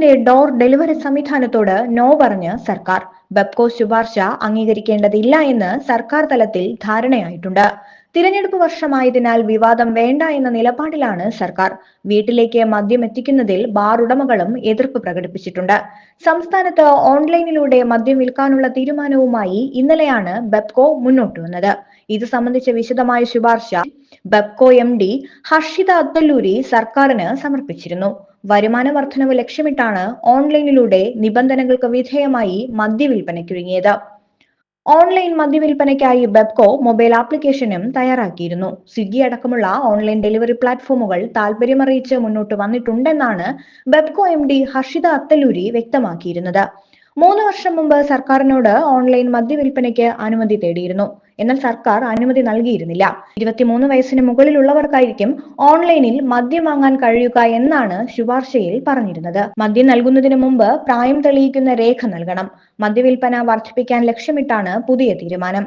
സർക്കാരിന്റെ door delivery സംവിധാനത്തോട് no പറഞ്ഞ് സർക്കാർ. ബെപ്കോ ശുപാർശ അംഗീകരിക്കേണ്ടതില്ല എന്ന് സർക്കാർ തലത്തിൽ ധാരണയായിട്ടുണ്ട്. തിരഞ്ഞെടുപ്പ് വർഷമായതിനാൽ വിവാദം വേണ്ട എന്ന നിലപാടിലാണ് സർക്കാർ. വീട്ടിലേക്ക് മദ്യം എത്തിക്കുന്നതിൽ ബാർ ഉടമകളും എതിർപ്പ് പ്രകടിപ്പിച്ചിട്ടുണ്ട്. സംസ്ഥാനത്ത് ഓൺലൈനിലൂടെ മദ്യം വിൽക്കാനുള്ള തീരുമാനവുമായി ഇന്നലെയാണ് ബെപ്കോ മുന്നോട്ട് വന്നത്. ഇത് സംബന്ധിച്ച വിശദമായ ശുപാർശ ബെപ്കോ എം ഡി ഹർഷിത അത്തല്ലൂരി സർക്കാരിന് സമർപ്പിച്ചിരുന്നു. വരുമാന വർധനവ് ലക്ഷ്യമിട്ടാണ് ഓൺലൈനിലൂടെ നിബന്ധനകൾക്ക് വിധേയമായി മദ്യവിൽപ്പനയ്ക്കൊരുങ്ങിയത് ഓൺലൈൻ മദ്യവിൽപ്പനയ്ക്കായി ബെബ്കോ മൊബൈൽ ആപ്ലിക്കേഷനും തയ്യാറാക്കിയിരുന്നു. സ്വിഗ്ഗി അടക്കമുള്ള ഓൺലൈൻ ഡെലിവറി പ്ലാറ്റ്ഫോമുകൾ താൽപര്യമറിയിച്ച് മുന്നോട്ട് വന്നിട്ടുണ്ടെന്നാണ് ബെബ്കോ എം ഡി ഹർഷിത അത്തല്ലൂരി വ്യക്തമാക്കിയിരുന്നത്. മൂന്ന് വർഷം മുമ്പ് സർക്കാരിനോട് ഓൺലൈൻ മദ്യവിൽപ്പനയ്ക്ക് അനുമതി തേടിയിരുന്നു. എന്നാൽ സർക്കാർ അനുമതി നൽകിയിരുന്നില്ല. ഇരുപത്തിമൂന്ന് വയസ്സിന് മുകളിലുള്ളവർക്കായിരിക്കും ഓൺലൈനിൽ മദ്യം വാങ്ങാൻ കഴിയുക എന്നാണ് ശുപാർശയിൽ പറഞ്ഞിരുന്നത്. മദ്യം നൽകുന്നതിന് മുമ്പ് പ്രായം തെളിയിക്കുന്ന രേഖ നൽകണം. മദ്യവിൽപ്പന വർദ്ധിപ്പിക്കാൻ ലക്ഷ്യമിട്ടാണ് പുതിയ തീരുമാനം.